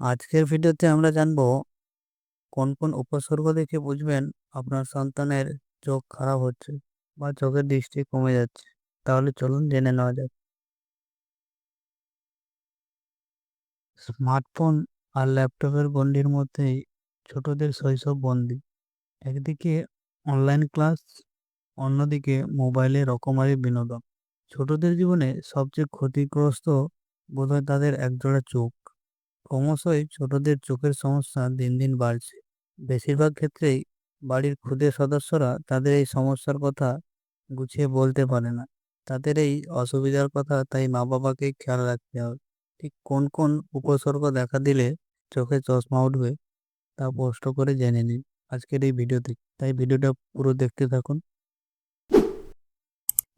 আজকের ভিডিওতে আমরা জানব, কোন কোন উপসর্গ দেখে বুঝবেন আপনার সন্তানের চোখ খারাপ হচ্ছে বা চোখের দৃষ্টি কমে যাচ্ছে। তাহলে চলুন জেনে নেওয়া যাক। স্মার্টফোন আর ল্যাপটপের গণ্ডির মধ্যেই ছোটদের শৈশব বন্দি। একদিকে অনলাইন ক্লাস, অন্যদিকে মোবাইলে রকমারি বিনোদন। ছোটদের জীবনে সবচেয়ে ক্ষতিগ্রস্ত বোধহয় তাদের একজোড়া চোখ। ক্রমশই ছোটদের চোখের সমস্যা দিন দিন বাড়ছে। বেশিরভাগ ক্ষেত্রেই বাড়ির ক্ষুদে সদস্যরা তাদের এই সমস্যার কথা গুছিয়ে বলতে পারে না। তাদের এই অসুবিধার কথা তাই মা বাবাকে খেয়াল রাখতে হবে। ঠিক কোন কোন উপসর্গ দেখা দিলে চোখে চশমা উঠবে তা স্পষ্ট করে জেনে নিন আজকের এই ভিডিওতে। তাই ভিডিওটা পুরো দেখতে থাকুন।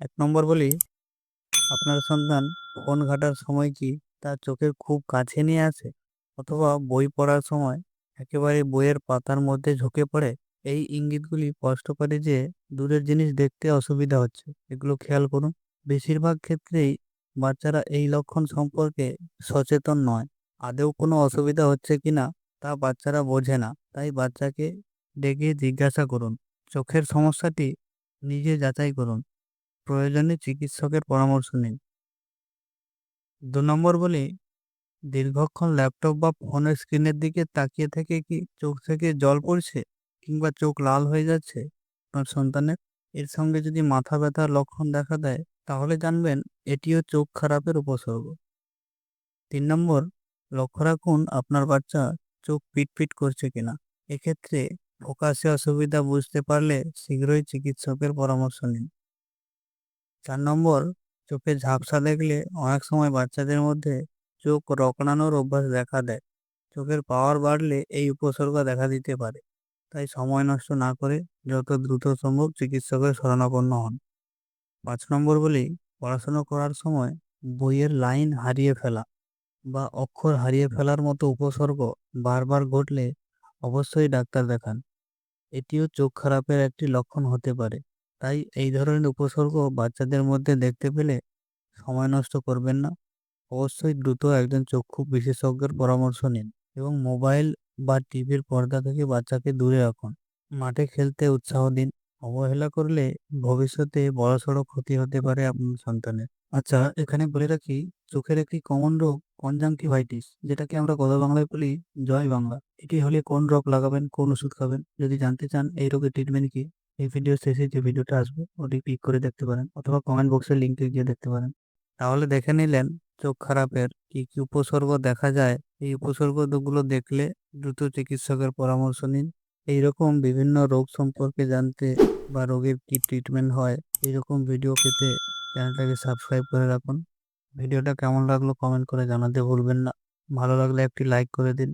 এক নম্বর বলি, আপনার সন্তান ফোন ঘাটার সময় কি তার চোখের খুব কাছে নিয়ে আসে অথবা বই পড়ার সময় একেবারে বইয়ের পাতার মধ্যে ঝুঁকে পড়ে। এই ইঙ্গিতগুলি স্পষ্ট করে যে দূরের জিনিস দেখতে অসুবিধা হচ্ছে। এগুলো খেয়াল করুন, বেশিরভাগ ক্ষেত্রেই বাচ্চারা এই লক্ষণ সম্পর্কে সচেতন নয়। আদেও কোনো অসুবিধা হচ্ছে কিনা তা বাচ্চারা বোঝে না, তাই বাচ্চাকে ডেকে জিজ্ঞাসা করুন। চোখের সমস্যাটি নিজে যাচাই করুন। প্রয়োজনে চিকিৎসকের পরামর্শ নিন। দু নম্বর বলি, দীর্ঘক্ষণ ল্যাপটপ বা ফোনের স্ক্রিনের দিকে তাকিয়ে থেকে কি চোখ থেকে জল পড়ছে কিংবা চোখ লাল হয়ে যাচ্ছে? আপনার সন্তানের? এর সঙ্গে যদি মাথা ব্যথার লক্ষণ দেখা দেয়, তাহলে জানবেন এটিও চোখ খারাপের উপসর্গ। তিন নম্বর, লক্ষ্য রাখুন আপনার বাচ্চা চোখ পিটপিট করছে কিনা। এক্ষেত্রে ফোকাসে অসুবিধা বুঝতে পারলে শীঘ্রই চিকিৎসকের পরামর্শ নিন। চার নম্বর চোখে ঝাপসা দেখলে অনেক সময় বাচ্চাদের মধ্যে চোখ রকড়ানোর অভ্যাস দেখা দেয়। চোখের পাওয়ার বাড়লে এই উপসর্গ দেখা দিতে পারে। তাই সময় নষ্ট না করে যত দ্রুত সম্ভব চিকিৎসকের শরণাপন্ন হন। পাঁচ নম্বর বলি, পড়াশুনো করার সময় বইয়ের লাইন হারিয়ে ফেলা বা অক্ষর হারিয়ে ফেলার মতো উপসর্গ বারবার ঘটলে অবশ্যই ডাক্তার দেখান। এটিও চোখ খারাপের একটি লক্ষণ হতে পারে। তাই এই ধরনের উপসর্গ বাচ্চাদের মধ্যে দেখতে পেলে সময় নষ্ট করবেন না। অবশ্যই দ্রুত একজন চক্ষু বিশেষজ্ঞের পরামর্শ নিন এবং মোবাইল বা টিভির পর্দা থেকে বাচ্চাকে দূরে রাখুন। মাঠে খেলতে উৎসাহ দিন। অবহেলা করলে ভবিষ্যতে বড়সড় ক্ষতি হতে পারে আপনার সন্তানের। আচ্ছা এখানে বলে রাখি, চোখের একটি কমন রোগ কনজাংটিভাইটিস যেটাকে আমরা কথা বাংলায় বলি জয় বাংলা। এটি হলে কোন ড্রপ লাগাবেন, কোন ওষুধ খাবেন? যদি জানতে চান, এই রোগের ট্রিটমেন্ট কি? এই ভিডিও শেষে যে ভিডিওটা আসবে, ওটি ক্লিক করে দেখতে পারেন অথবা কমেন্ট বক্সের লিঙ্কে গিয়ে দেখতে পারেন। তাহলে দেখে নিলেন চোখ খারাপের কি কি উপসর্গ দেখা যায়। এই উপসর্গগুলো দেখলে দ্রুত চিকিৎসকের পরামর্শ নিন। এইরকম বিভিন্ন রোগ সম্পর্কে জানতে বা রোগের কি ট্রিটমেন্ট হয়, এইরকম ভিডিও পেতে চ্যানেলটাকে সাবস্ক্রাইব করে রাখুন। ভিডিওটা কেমন লাগল কমেন্ট করে জানাতে ভুলবেন না। ভালো লাগলে একটি লাইক করে দিন।